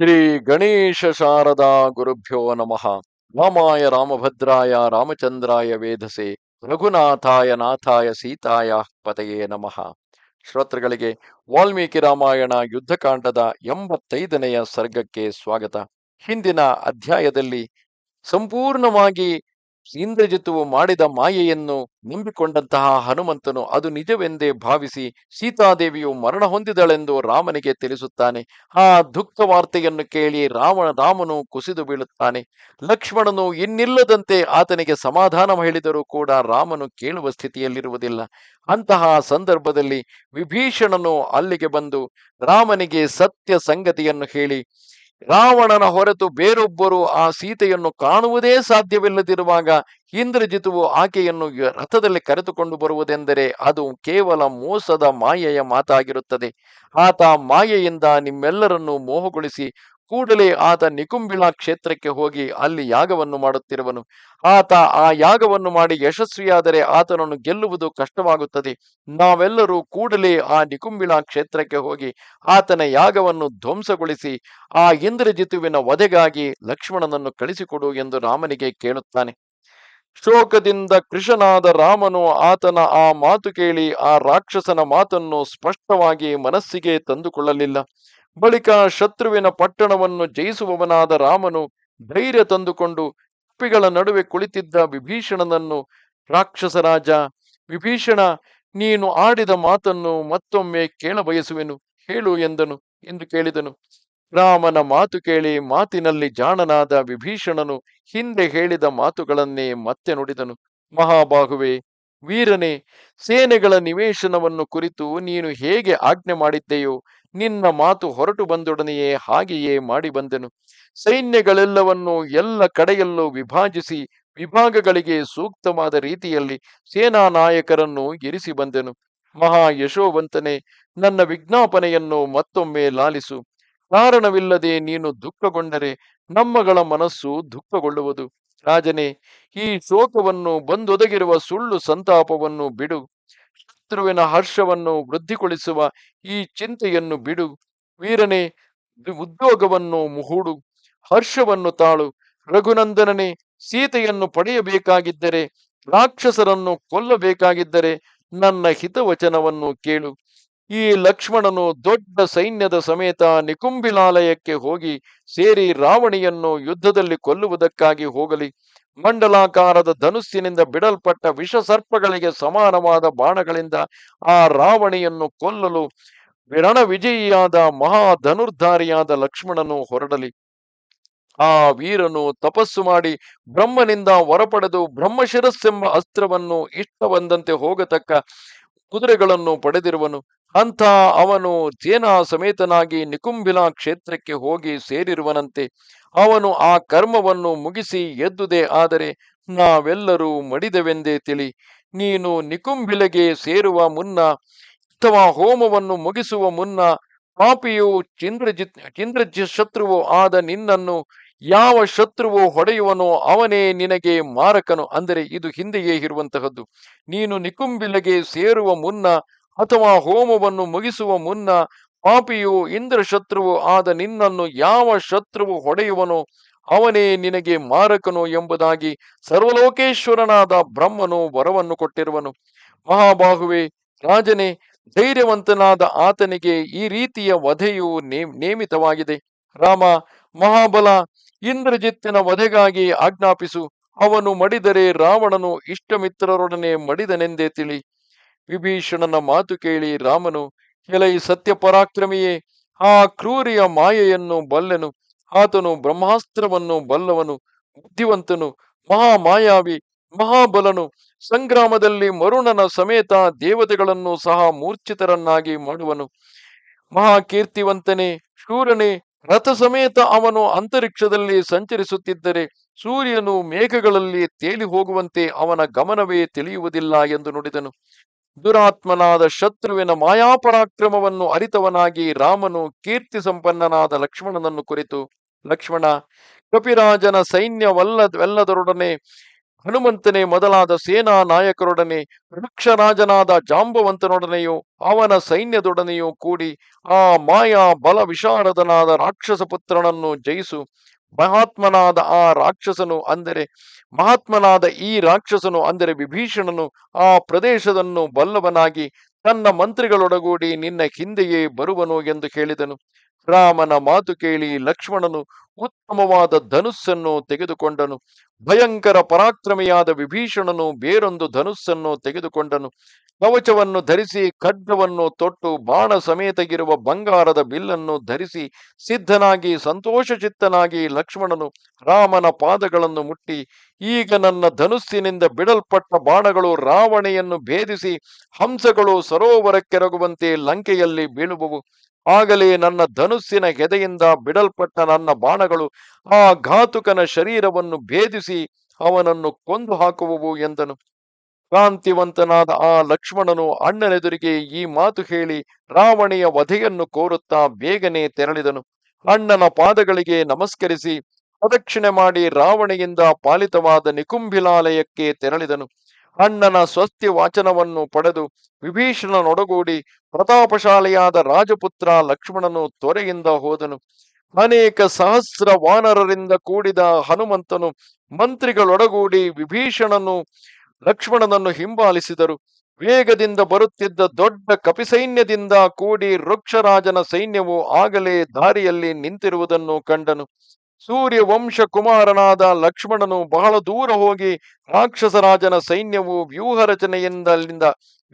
ಶ್ರೀ ಗಣೇಶ ಶಾರದಾ ಗುರುಭ್ಯೋ ನಮಃ. ರಾಮಾಯ ರಾಮಭದ್ರಾಯ ರಾಮಚಂದ್ರಾಯ ವೇಧಸೆ ರಘುನಾಥಾಯ ನಾಥಾಯ ಸೀತಾಯ ಪತಯೇ ನಮಃ. ಶ್ರೋತೃಗಳಿಗೆ ವಾಲ್ಮೀಕಿ ರಾಮಾಯಣ ಯುದ್ಧಕಾಂಡದ ಎಂಬತ್ತೈದನೆಯ ಸರ್ಗಕ್ಕೆ ಸ್ವಾಗತ. ಹಿಂದಿನ ಅಧ್ಯಾಯದಲ್ಲಿ ಸಂಪೂರ್ಣವಾಗಿ ಇಂದ್ರಜಿತುವು ಮಾಡಿದ ಮಾಯೆಯನ್ನು ನಂಬಿಕೊಂಡಂತಹ ಹನುಮಂತನು ಅದು ನಿಜವೆಂದೇ ಭಾವಿಸಿ ಸೀತಾದೇವಿಯು ಮರಣ ಹೊಂದಿದಳೆಂದು ರಾಮನಿಗೆ ತಿಳಿಸುತ್ತಾನೆ. ಆ ದುಃಖ ವಾರ್ತೆಯನ್ನು ಕೇಳಿ ರಾಮ ರಾಮನು ಕುಸಿದು ಬೀಳುತ್ತಾನೆ. ಲಕ್ಷ್ಮಣನು ಇನ್ನಿಲ್ಲದಂತೆ ಆತನಿಗೆ ಸಮಾಧಾನ ಹೇಳಿದರೂ ಕೂಡ ರಾಮನು ಕೇಳುವ ಸ್ಥಿತಿಯಲ್ಲಿರುವುದಿಲ್ಲ. ಅಂತಹ ಸಂದರ್ಭದಲ್ಲಿ ವಿಭೀಷಣನು ಅಲ್ಲಿಗೆ ಬಂದು ರಾಮನಿಗೆ ಸತ್ಯ ಸಂಗತಿಯನ್ನು ಹೇಳಿ ರಾವಣನ ಹೊರತು ಬೇರೊಬ್ಬರು ಆ ಸೀತೆಯನ್ನು ಕಾಣುವುದೇ ಸಾಧ್ಯವಿಲ್ಲದಿರುವಾಗ ಇಂದ್ರಜಿತುವು ಆಕೆಯನ್ನು ರಥದಲ್ಲಿ ಕರೆದುಕೊಂಡು ಬರುವುದೆಂದರೆ ಅದು ಕೇವಲ ಮೋಸದ ಮಾಯೆಯ ಮಾತಾಗಿರುತ್ತದೆ. ಆತ ಮಾಯೆಯಿಂದ ನಿಮ್ಮೆಲ್ಲರನ್ನು ಮೋಹಗೊಳಿಸಿ ಕೂಡಲೇ ಆತ ನಿಕುಂಬಿಳ ಕ್ಷೇತ್ರಕ್ಕೆ ಹೋಗಿ ಅಲ್ಲಿ ಯಾಗವನ್ನು ಮಾಡುತ್ತಿರುವನು. ಆತ ಆ ಯಾಗವನ್ನು ಮಾಡಿ ಯಶಸ್ವಿಯಾದರೆ ಆತನನ್ನು ಗೆಲ್ಲುವುದು ಕಷ್ಟವಾಗುತ್ತದೆ. ನಾವೆಲ್ಲರೂ ಕೂಡಲೇ ಆ ನಿಕುಂಬಿಳ ಕ್ಷೇತ್ರಕ್ಕೆ ಹೋಗಿ ಆತನ ಯಾಗವನ್ನು ಧ್ವಂಸಗೊಳಿಸಿ ಆ ಇಂದ್ರಜಿತುವಿನ ವಧೆಗಾಗಿ ಲಕ್ಷ್ಮಣನನ್ನು ಕಳಿಸಿಕೊಡು ಎಂದು ರಾಮನಿಗೆ ಕೇಳುತ್ತಾನೆ. ಶೋಕದಿಂದ ಕೃಷನಾದ ರಾಮನು ಆತನ ಆ ಮಾತು ಕೇಳಿ ಆ ರಾಕ್ಷಸನ ಮಾತನ್ನು ಸ್ಪಷ್ಟವಾಗಿ ಮನಸ್ಸಿಗೆ ತಂದುಕೊಳ್ಳಲಿಲ್ಲ. ಬಳಿಕ ಶತ್ರುವಿನ ಪಟ್ಟಣವನ್ನು ಜಯಿಸುವವನಾದ ರಾಮನು ಧೈರ್ಯ ತಂದುಕೊಂಡು ಕಪ್ಪಿಗಳ ನಡುವೆ ಕುಳಿತಿದ್ದ ವಿಭೀಷಣನನ್ನು ರಾಕ್ಷಸರಾಜ ವಿಭೀಷಣ, ನೀನು ಆಡಿದ ಮಾತನ್ನು ಮತ್ತೊಮ್ಮೆ ಕೇಳಬಯಸುವೆನು ಹೇಳು ಎಂದನು ಎಂದು ಕೇಳಿದನು. ರಾಮನ ಮಾತು ಕೇಳಿ ಮಾತಿನಲ್ಲಿ ಜಾಣನಾದ ವಿಭೀಷಣನು ಹಿಂದೆ ಹೇಳಿದ ಮಾತುಗಳನ್ನೇ ಮತ್ತೆ ನುಡಿದನು. ಮಹಾಬಾಹುವೆ, ವೀರನೇ, ಸೇನೆಗಳ ನಿವೇಶನವನ್ನು ಕುರಿತು ನೀನು ಹೇಗೆ ಆಜ್ಞೆ ಮಾಡಿದ್ದೆಯೋ ನಿನ್ನ ಮಾತು ಹೊರಟು ಬಂದೊಡನೆಯೇ ಹಾಗೆಯೇ ಮಾಡಿ ಬಂದೆನು. ಸೈನ್ಯಗಳೆಲ್ಲವನ್ನು ಎಲ್ಲ ಕಡೆಯಲ್ಲೂ ವಿಭಾಜಿಸಿ ವಿಭಾಗಗಳಿಗೆ ಸೂಕ್ತವಾದ ರೀತಿಯಲ್ಲಿ ಸೇನಾ ನಾಯಕರನ್ನು ಇರಿಸಿ ಬಂದೆನು. ಮಹಾ ಯಶೋವಂತನೆ, ನನ್ನ ವಿಜ್ಞಾಪನೆಯನ್ನು ಮತ್ತೊಮ್ಮೆ ಲಾಲಿಸು. ಕಾರಣವಿಲ್ಲದೆ ನೀನು ದುಃಖಗೊಂಡರೆ ನಮ್ಮಗಳ ಮನಸ್ಸು ದುಃಖಗೊಳ್ಳುವುದು. ರಾಜನೇ, ಈ ಶೋಕವನ್ನು ಬಂದೊದಗಿರುವ ಸುಳ್ಳು ಸಂತಾಪವನ್ನು ಬಿಡು. ಶತ್ರುವಿನ ಹರ್ಷವನ್ನು ವೃದ್ಧಿಗೊಳಿಸುವ ಈ ಚಿಂತೆಯನ್ನು ಬಿಡು. ವೀರನೇ ಉದ್ಯೋಗವನ್ನು ಮುಹೂಡು ಹರ್ಷವನ್ನು ತಾಳು. ರಘುನಂದನನೇ ಸೀತೆಯನ್ನು ಪಡೆಯಬೇಕಾಗಿದ್ದರೆ, ರಾಕ್ಷಸರನ್ನು ಕೊಲ್ಲಬೇಕಾಗಿದ್ದರೆ ನನ್ನ ಹಿತವಚನವನ್ನು ಕೇಳು. ಈ ಲಕ್ಷ್ಮಣನು ದೊಡ್ಡ ಸೈನ್ಯದ ಸಮೇತ ನಿಕುಂಬಿಲಾಲಯಕ್ಕೆ ಹೋಗಿ ಸೇರಿ ರಾವಣಿಯನ್ನು ಯುದ್ಧದಲ್ಲಿ ಕೊಲ್ಲುವುದಕ್ಕಾಗಿ ಹೋಗಲಿ. ಮಂಡಲಾಕಾರದ ಧನುಸ್ಸಿನಿಂದ ಬಿಡಲ್ಪಟ್ಟ ವಿಷಸರ್ಪಗಳಿಗೆ ಸಮಾನವಾದ ಬಾಣಗಳಿಂದ ಆ ರಾವಣಿಯನ್ನು ಕೊಲ್ಲಲು ರಣ ವಿಜಯಿಯಾದ ಮಹಾ ಧನುರ್ಧಾರಿಯಾದ ಲಕ್ಷ್ಮಣನು ಹೊರಡಲಿ. ಆ ವೀರನು ತಪಸ್ಸು ಮಾಡಿ ಬ್ರಹ್ಮನಿಂದ ಹೊರಪಡೆದು ಬ್ರಹ್ಮಶಿರಸ್ಸೆಂಬ ಅಸ್ತ್ರವನ್ನು ಇಷ್ಟ ಬಂದಂತೆ ಹೋಗತಕ್ಕ ಕುದುರೆಗಳನ್ನು ಪಡೆದಿರುವನು. ಅಂಥ ಅವನು ಸೇನಾ ಸಮೇತನಾಗಿ ನಿಕುಂಬಿಲಾ ಕ್ಷೇತ್ರಕ್ಕೆ ಹೋಗಿ ಸೇರಿರುವನಂತೆ ಅವನು ಆ ಕರ್ಮವನ್ನು ಮುಗಿಸಿ ಎದ್ದುದೇ, ಆದರೆ ನಾವೆಲ್ಲರೂ ಮಡಿದವೆಂದೇ ತಿಳಿ. ನೀನು ನಿಕುಂಬಿಲೆಗೆ ಸೇರುವ ಮುನ್ನ ಅಥವಾ ಹೋಮವನ್ನು ಮುಗಿಸುವ ಮುನ್ನ ಪಾಪಿಯು ಚಂದ್ರಜಿತ್ ಚಿಂದ್ರಜ ಶತ್ರುವು ಆದ ನಿನ್ನನ್ನು ಯಾವ ಶತ್ರುವು ಹೊಡೆಯುವನೋ ಅವನೇ ನಿನಗೆ ಮಾರಕನು. ಅಂದರೆ ಇದು ಹಿಂದೆಯೇ ಇರುವಂತಹದ್ದು. ನೀನು ನಿಕುಂಬಿಲೆಗೆ ಸೇರುವ ಮುನ್ನ ಅಥವಾ ಹೋಮವನ್ನು ಮುಗಿಸುವ ಮುನ್ನ ಪಾಪಿಯು ಇಂದ್ರ ಶತ್ರುವು ಆದ ನಿನ್ನನ್ನು ಯಾವ ಶತ್ರುವು ಹೊಡೆಯುವನೋ, ಅವನೇ ನಿನಗೆ ಮಾರಕನು ಎಂಬುದಾಗಿ ಸರ್ವಲೋಕೇಶ್ವರನಾದ ಬ್ರಹ್ಮನು ವರವನ್ನು ಕೊಟ್ಟಿರುವನು. ಮಹಾಬಾಹುವೆ, ರಾಜನೇ, ಧೈರ್ಯವಂತನಾದ ಆತನಿಗೆ ಈ ರೀತಿಯ ವಧೆಯು ನೇಮಿತವಾಗಿದೆ. ರಾಮ, ಮಹಾಬಲ, ಇಂದ್ರಜಿತ್ತಿನ ವಧೆಗಾಗಿ ಆಜ್ಞಾಪಿಸು. ಅವನು ಮಡಿದರೆ ರಾವಣನು ಇಷ್ಟಮಿತ್ರರೊಡನೆ ಮಡಿದನೆಂದೇ ತಿಳಿ. ವಿಭೀಷಣನ ಮಾತು ಕೇಳಿ ರಾಮನು, ಎಲೈ ಸತ್ಯ ಪರಾಕ್ರಮಿಯೇ ಆ ಕ್ರೂರಿಯ ಮಾಯೆಯನ್ನು ಬಲ್ಲೆನು, ಆತನು ಬ್ರಹ್ಮಾಸ್ತ್ರವನ್ನು ಬಲ್ಲವನು, ಬುದ್ಧಿವಂತನು, ಮಹಾಮಾಯಾವಿ, ಮಹಾಬಲನು, ಸಂಗ್ರಾಮದಲ್ಲಿ ಮರುಣನ ಸಮೇತ ದೇವತೆಗಳನ್ನು ಸಹ ಮೂರ್ಛಿತರನ್ನಾಗಿ ಮಾಡುವನು. ಮಹಾಕೀರ್ತಿವಂತನೇ, ಶೂರನೇ ರಥ ಸಮೇತ ಅವನು ಅಂತರಿಕ್ಷದಲ್ಲಿ ಸಂಚರಿಸುತ್ತಿದ್ದರೆ ಸೂರ್ಯನು ಮೇಘಗಳಲ್ಲಿ ತೇಲಿ ಹೋಗುವಂತೆ ಅವನ ಗಮನವೇ ತಿಳಿಯುವುದಿಲ್ಲ ಎಂದು ನುಡಿದನು. ದುರಾತ್ಮನಾದ ಶತ್ರುವಿನ ಮಾಯಾಪರಾಕ್ರಮವನ್ನು ಅರಿತವನಾಗಿ ರಾಮನು ಕೀರ್ತಿ ಸಂಪನ್ನನಾದ ಲಕ್ಷ್ಮಣನನ್ನು ಕುರಿತು, ಲಕ್ಷ್ಮಣ, ಕಪಿರಾಜನ ಸೈನ್ಯವಲ್ಲದೆಲ್ಲದರೊಡನೆ ಹನುಮಂತನೇ ಮೊದಲಾದ ಸೇನಾ ನಾಯಕರೊಡನೆ ವೃಕ್ಷರಾಜನಾದ ಜಾಂಬವಂತನೊಡನೆಯೂ ಅವನ ಸೈನ್ಯದೊಡನೆಯೂ ಕೂಡಿ ಆ ಮಾಯಾ ಬಲ ವಿಶಾರದನಾದ ರಾಕ್ಷಸ ಪುತ್ರನನ್ನು ಜಯಿಸು. ಮಹಾತ್ಮನಾದ ಆ ರಾಕ್ಷಸನು ಅಂದರೆ, ಮಹಾತ್ಮನಾದ ಈ ರಾಕ್ಷಸನು ಅಂದರೆ ವಿಭೀಷಣನು ಆ ಪ್ರದೇಶದನ್ನು ಬಲ್ಲವನಾಗಿ ತನ್ನ ಮಂತ್ರಿಗಳೊಡಗೂಡಿ ನಿನ್ನ ಹಿಂದೆಯೇ ಬರುವನು ಎಂದು ಹೇಳಿದನು. ರಾಮನ ಮಾತು ಕೇಳಿ ಲಕ್ಷ್ಮಣನು ಉತ್ತಮವಾದ ಧನುಸ್ಸನ್ನು ತೆಗೆದುಕೊಂಡನು. ಭಯಂಕರ ಪರಾಕ್ರಮಿಯಾದ ವಿಭೀಷಣನು ಬೇರೊಂದು ಧನುಸ್ಸನ್ನು ತೆಗೆದುಕೊಂಡನು. ಕವಚವನ್ನು ಧರಿಸಿ, ಖಡ್ಗವನ್ನು ತೊಟ್ಟು, ಬಾಣ ಸಮೇತಗಿರುವ ಬಂಗಾರದ ಬಿಲ್ಲನ್ನು ಧರಿಸಿ, ಸಿದ್ಧನಾಗಿ, ಸಂತೋಷಚಿತ್ತನಾಗಿ ಲಕ್ಷ್ಮಣನು ರಾಮನ ಪಾದಗಳನ್ನು ಮುಟ್ಟಿ, ಈಗ ನನ್ನ ಧನುಸ್ಸಿನಿಂದ ಬಿಡಲ್ಪಟ್ಟ ಬಾಣಗಳು ರಾವಣೆಯನ್ನು ಭೇದಿಸಿ, ಹಂಸಗಳು ಸರೋವರಕ್ಕೆರಗುವಂತೆ ಲಂಕೆಯಲ್ಲಿ ಬೀಳುವವು. ಆಗಲೇ ನನ್ನ ಧನುಸ್ಸಿನ ಹೆದೆಯಿಂದ ಬಿಡಲ್ಪಟ್ಟ ನನ್ನ ಬಾಣಗಳು ಆ ಘಾತುಕನ ಶರೀರವನ್ನು ಭೇದಿಸಿ, ಅವನನ್ನು ಕೊಂದು ಹಾಕುವವು ಎಂದನು. ಕಾಂತಿವಂತನಾದ ಆ ಲಕ್ಷ್ಮಣನು ಅಣ್ಣನೆದುರಿಗೆ ಈ ಮಾತು ಹೇಳಿ ರಾವಣೆಯ ವಧೆಯನ್ನು ಕೋರುತ್ತಾ ಬೇಗನೆ ತೆರಳಿದನು. ಅಣ್ಣನ ಪಾದಗಳಿಗೆ ನಮಸ್ಕರಿಸಿ ಪ್ರದಕ್ಷಿಣೆ ಮಾಡಿ ರಾವಣೆಯಿಂದ ಪಾಲಿತವಾದ ನಿಕುಂಭಿಲಾಲಯಕ್ಕೆ ತೆರಳಿದನು. ಅಣ್ಣನ ಸ್ವಸ್ತಿ ವಾಚನವನ್ನು ಪಡೆದು ವಿಭೀಷಣನೊಡಗೂಡಿ ಪ್ರತಾಪಶಾಲಿಯಾದ ರಾಜಪುತ್ರ ಲಕ್ಷ್ಮಣನು ತೊರೆಯಿಂದ ಹೋದನು. ಅನೇಕ ಸಹಸ್ರ ವಾನರರಿಂದ ಕೂಡಿದ ಹನುಮಂತನು ಮಂತ್ರಿಗಳೊಡಗೂಡಿ ವಿಭೀಷಣನು ಲಕ್ಷ್ಮಣನನ್ನು ಹಿಂಬಾಲಿಸಿದರು. ವೇಗದಿಂದ ಬರುತ್ತಿದ್ದ ದೊಡ್ಡ ಕಪಿಸೈನ್ಯದಿಂದ ಕೂಡಿ ವೃಕ್ಷರಾಜನ ಸೈನ್ಯವು ಆಗಲೇ ದಾರಿಯಲ್ಲಿ ನಿಂತಿರುವುದನ್ನು ಕಂಡನು. ಸೂರ್ಯ ವಂಶ ಕುಮಾರನಾದ ಲಕ್ಷ್ಮಣನು ಬಹಳ ದೂರ ಹೋಗಿ ರಾಕ್ಷಸರಾಜನ ಸೈನ್ಯವು ವ್ಯೂಹ ರಚನೆಯಿಂದ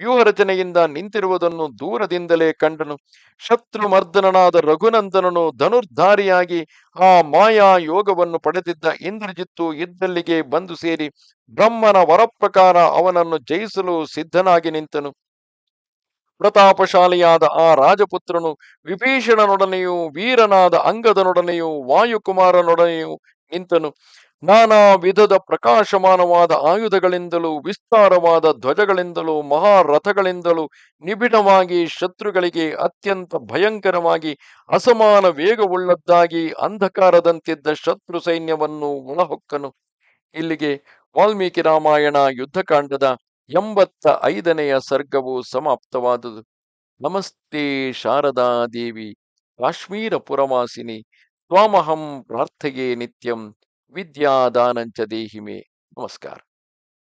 ವ್ಯೂಹ ರಚನೆಯಿಂದ ನಿಂತಿರುವುದನ್ನು ದೂರದಿಂದಲೇ ಕಂಡನು. ಶತ್ರು ಮರ್ದನನಾದ ರಘುನಂದನನು ಧನುರ್ಧಾರಿಯಾಗಿ ಆ ಮಾಯಾ ಯೋಗವನ್ನು ಪಡೆದಿದ್ದ ಇಂದ್ರಜಿತ್ತು ಇದ್ದಲ್ಲಿಗೆ ಬಂದು ಸೇರಿ ಬ್ರಹ್ಮನ ವರಪ್ರಕಾರ ಅವನನ್ನು ಜಯಿಸಲು ಸಿದ್ಧನಾಗಿ ನಿಂತನು. ಪ್ರತಾಪಶಾಲಿಯಾದ ಆ ರಾಜಪುತ್ರನು ವಿಭೀಷಣನೊಡನೆಯೂ, ವೀರನಾದ ಅಂಗದನೊಡನೆಯೂ, ವಾಯುಕುಮಾರನೊಡನೆಯೂ ನಿಂತನು. ನಾನಾ ವಿಧದ ಪ್ರಕಾಶಮಾನವಾದ ಆಯುಧಗಳಿಂದಲೂ, ವಿಸ್ತಾರವಾದ ಧ್ವಜಗಳಿಂದಲೂ, ಮಹಾರಥಗಳಿಂದಲೂ ನಿಬಿಡವಾಗಿ ಶತ್ರುಗಳಿಗೆ ಅತ್ಯಂತ ಭಯಂಕರವಾಗಿ, ಅಸಮಾನ ವೇಗವುಳ್ಳದ್ದಾಗಿ ಅಂಧಕಾರದಂತಿದ್ದ ಶತ್ರು ಸೈನ್ಯವನ್ನು ಒಳಹೊಕ್ಕನು. ಇಲ್ಲಿಗೆ ವಾಲ್ಮೀಕಿ ರಾಮಾಯಣ ಯುದ್ಧಕಾಂಡದ ಎಂಬತ್ತ ಐದನೆಯ ಸರ್ಗವು ಸಮಾಪ್ತವಾದುದು. ನಮಸ್ತೆ ಶಾರದಾದೇವಿ ಕಾಶ್ಮೀರ ಪುರವಾಸಿನಿ ತ್ವಾಮಹಂ ಪ್ರಾರ್ಥೆಯೇ ನಿತ್ಯಂ ವಿದ್ಯಾದಾನಂಚ ದೇಹಿಮೆ. ನಮಸ್ಕಾರ.